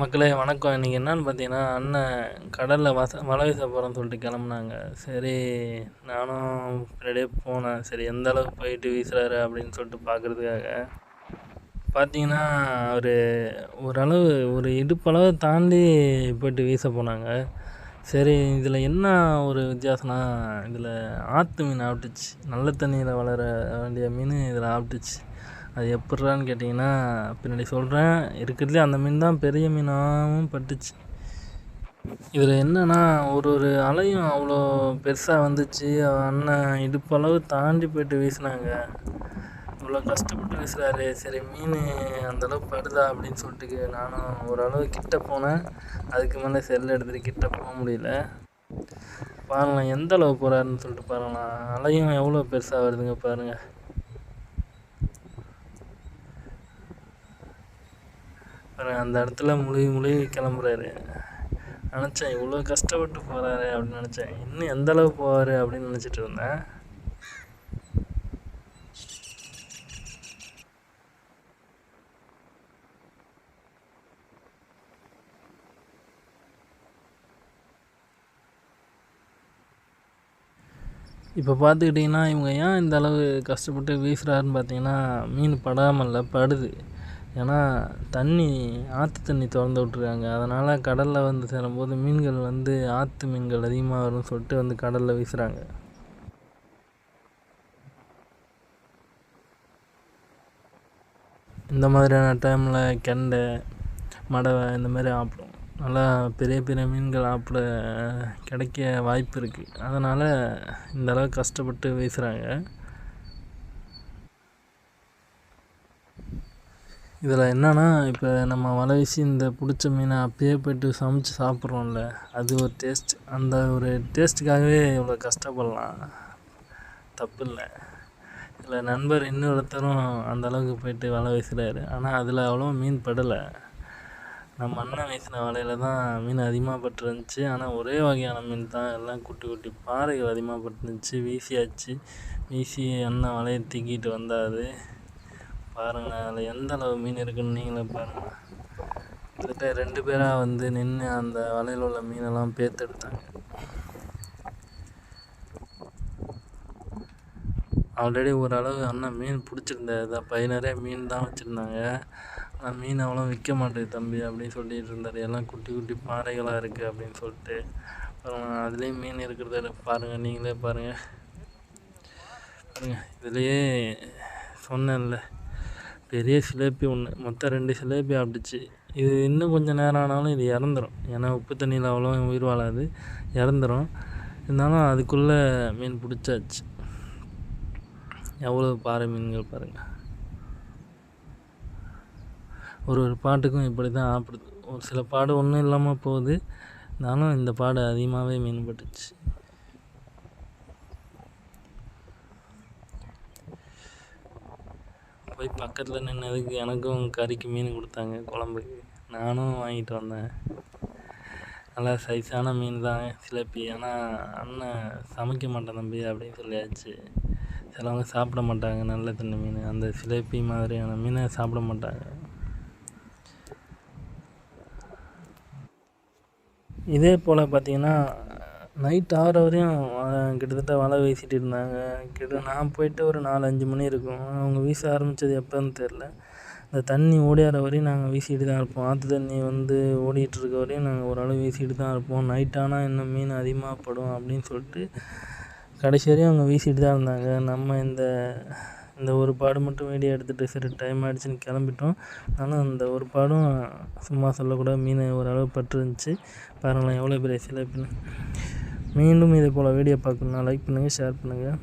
மக்களே வணக்கம். இன்றைக்கி என்னன்னு பார்த்தீங்கன்னா அண்ணன் கடலில் வச வலை வீச போகிறோன்னு சொல்லிட்டு கிளம்புனாங்க. சரி நானும் பின்னாடியே போனேன். சரி எந்த அளவுக்கு போயிட்டு வீசுறாரு அப்படின்னு சொல்லிட்டு பார்க்குறதுக்காக பார்த்தீங்கன்னா அவர் ஓரளவு ஒரு இடுப்பளவு தாண்டி போயிட்டு வீச போனாங்க. சரி இதில் என்ன ஒரு வித்தியாசம்னா இதில் ஆற்று மீன் ஆப்பிட்டுச்சு. நல்ல தண்ணியில் வளர வேண்டிய மீன் இதில் ஆப்பிட்டுச்சு. அது எப்பிட்றான்னு கேட்டிங்கன்னா பின்னாடி சொல்கிறேன் இருக்கிறதுலே அந்த மீன் தான் பெரிய மீனாகவும் பட்டுச்சு. இதில் என்னன்னா ஒரு ஒரு அலையும் அவ்வளோ பெருசாக வந்துச்சு. அண்ணன் இடுப்பளவு தாண்டி போயிட்டு வீசினாங்க. இவ்வளோ கஷ்டப்பட்டு வீசுகிறாரு சரி மீன் அந்தளவுக்கு படுதா அப்படின்னு சொல்லிட்டு நானும் ஓரளவு கிட்ட போனேன். அதுக்கு மேலே செல் எடுத்துகிட்டு கிட்ட போக முடியல. பாருங்களேன் எந்த அளவு போகிறாருன்னு சொல்லிட்டு பாருங்களேன். அலையும் எவ்வளோ பெருசாக வருதுங்க பாருங்கள் அந்த இடத்துல முழுகி முழுகி கிளம்புறாரு. நினச்சேன் இவ்வளோ கஷ்டப்பட்டு போகிறாரு அப்படின்னு நினச்சேன். இன்னும் எந்த அளவு போவார் அப்படின்னு நினச்சிட்டு இருந்தேன். இப்போ பார்த்துக்கிட்டிங்கன்னா இவங்க ஏன் இந்த அளவு கஷ்டப்பட்டு வீசுகிறாருன்னு பார்த்தீங்கன்னா மீன் படாமல் இல்லை படுது. ஏன்னா தண்ணி ஆற்று தண்ணி திறந்து விட்ருக்காங்க அதனால் கடலில் வந்து சேரும்போது மீன்கள் வந்து ஆற்று மீன்கள் அதிகமாக வரும்னு சொல்லிட்டு வந்து கடலில் வீசுகிறாங்க இந்த மாதிரியான டைமில் கெண்டை மடவை இந்த மாதிரி ஆப்பிடும். நல்லா பெரிய பெரிய மீன்கள் ஆப்பிட கிடைக்க வாய்ப்பு இருக்குது அதனால் இந்தளவுக்கு கஷ்டப்பட்டு வீசுகிறாங்க இதில் என்னென்னா இப்போ நம்ம வலை வீசி இந்த பிடிச்ச மீனை அப்போயே போய்ட்டு சமைச்சு சாப்பிட்றோம்ல அது ஒரு டேஸ்ட் அந்த ஒரு டேஸ்ட்டுக்காகவே இவ்வளோ கஷ்டப்படலாம். தப்பு இல்லை இதில் நண்பர் இன்னொருத்தரும் அந்த அளவுக்கு போயிட்டு வலை வீசுகிறாரு ஆனால் அதில் அவ்வளோ மீன் படலை. நம்ம அண்ணன் வீசின வலையில் தான் மீன் அதிகமாக பட்டுருந்துச்சு. ஆனால் ஒரே வகையான மீன் தான். எல்லாம் குட்டி குட்டி பாறைகள் அதிகமாக பட்டுருந்துச்சு. வீசியாச்சு. வீசி அண்ணன் வலையை தூக்கிட்டு வந்தார். பாருங்கள் அதில் எந்த அளவு மீன் இருக்குன்னு நீங்களே பாருங்கள் கிட்டத்தட்ட ரெண்டு பேராக வந்து நின்று அந்த வலையில் உள்ள மீனெல்லாம் பேத்தெடுத்தாங்க ஆல்ரெடி ஓரளவு அண்ணன் மீன் பிடிச்சிருந்தாரு. பை நிறைய மீன் தான் வச்சுருந்தாங்க. ஆனால் மீன் அவ்வளோ விற்க மாட்டேது தம்பி அப்படின்னு சொல்லிட்டு இருந்தார். எல்லாம் குட்டி குட்டி பாறைகளாக இருக்குது அப்படின்னு சொல்லிட்டு. அப்புறம் அதுலேயும் மீன் இருக்கிறத பாருங்கள் நீங்களே பாருங்கள் பாருங்கள் இதுலேயே சொன்னேன்ல. பெரிய சிலேபி ஒன்று மொத்தம் ரெண்டு சிலேபி ஆப்பிடுச்சு இது இன்னும் கொஞ்சம் நேரம் ஆனாலும் இது இறந்துரும். ஏன்னா உப்பு தண்ணியில் அவ்வளோ உயிர் வாழாது. இறந்துரும். இருந்தாலும் அதுக்குள்ளே மீன் பிடிச்சாச்சு. எவ்வளோ பாறை மீன்கள் பாருங்கள் ஒரு ஒரு பாட்டுக்கும் இப்படி தான் ஆப்பிடுது. ஒரு சில பாடு ஒன்றும் இல்லாமல் போகுது. இருந்தாலும் இந்த பாடு அதிகமாகவே மீன் பட்டுச்சு. போய் பக்கத்தில் நின்னதுக்கு எனக்கும் கறிக்கு மீன் கொடுத்தாங்க குழம்புக்கு. நானும் வாங்கிட்டு வந்தேன். நல்லா சைஸான மீன் தான் சிலப்பி ஆனால் அண்ணன் சமைக்க மாட்டேன் தம்பி அப்படின்னு சொல்லியாச்சு. சிலவங்க சாப்பிட மாட்டாங்க நல்ல தண்ணி மீன். அந்த சிலேப்பி மாதிரியான மீனை சாப்பிட மாட்டாங்க. இதே போல் பார்த்தீங்கன்னா நைட் ஆறு வரையும் கிட்டத்தட்ட வலை வீசிட்டு இருந்தாங்க. கிட்ட நான் போயிட்டு ஒரு நாலு அஞ்சு மணி இருக்கும். அவங்க வீச ஆரம்பித்தது எப்போன்னு தெரில இந்த தண்ணி ஓடியார வரையும் நாங்கள் வீசிட்டு தான் இருப்போம். ஆற்று தண்ணி வந்து ஓடிட்டு இருக்க வரையும் நாங்கள் ஓரளவு வீசிட்டு தான் இருப்போம். நைட் ஆனால் இன்னும் மீன் அதிகமாக படும் அப்படின்னு சொல்லிட்டு கடைசி வரையும் அவங்க வீசிட்டு தான் இருந்தாங்க. நம்ம இந்த இந்த ஒரு பாடு மட்டும் வீடியோ எடுத்துகிட்டு சரி டைம் ஆகிடுச்சின்னு கிளம்பிட்டோம். ஆனால் அந்த ஒரு பாடும் சும்மா சொல்லக்கூடாது. மீன் ஓரளவு பட்டுருந்துச்சு. பாருங்களேன் எவ்வளோ பெரிய சிலைப்புன்னு. மீண்டும் இதே போல் வீடியோ பார்க்கணுன்னா லைக் பண்ணுங்கள் ஷேர் பண்ணுங்கள்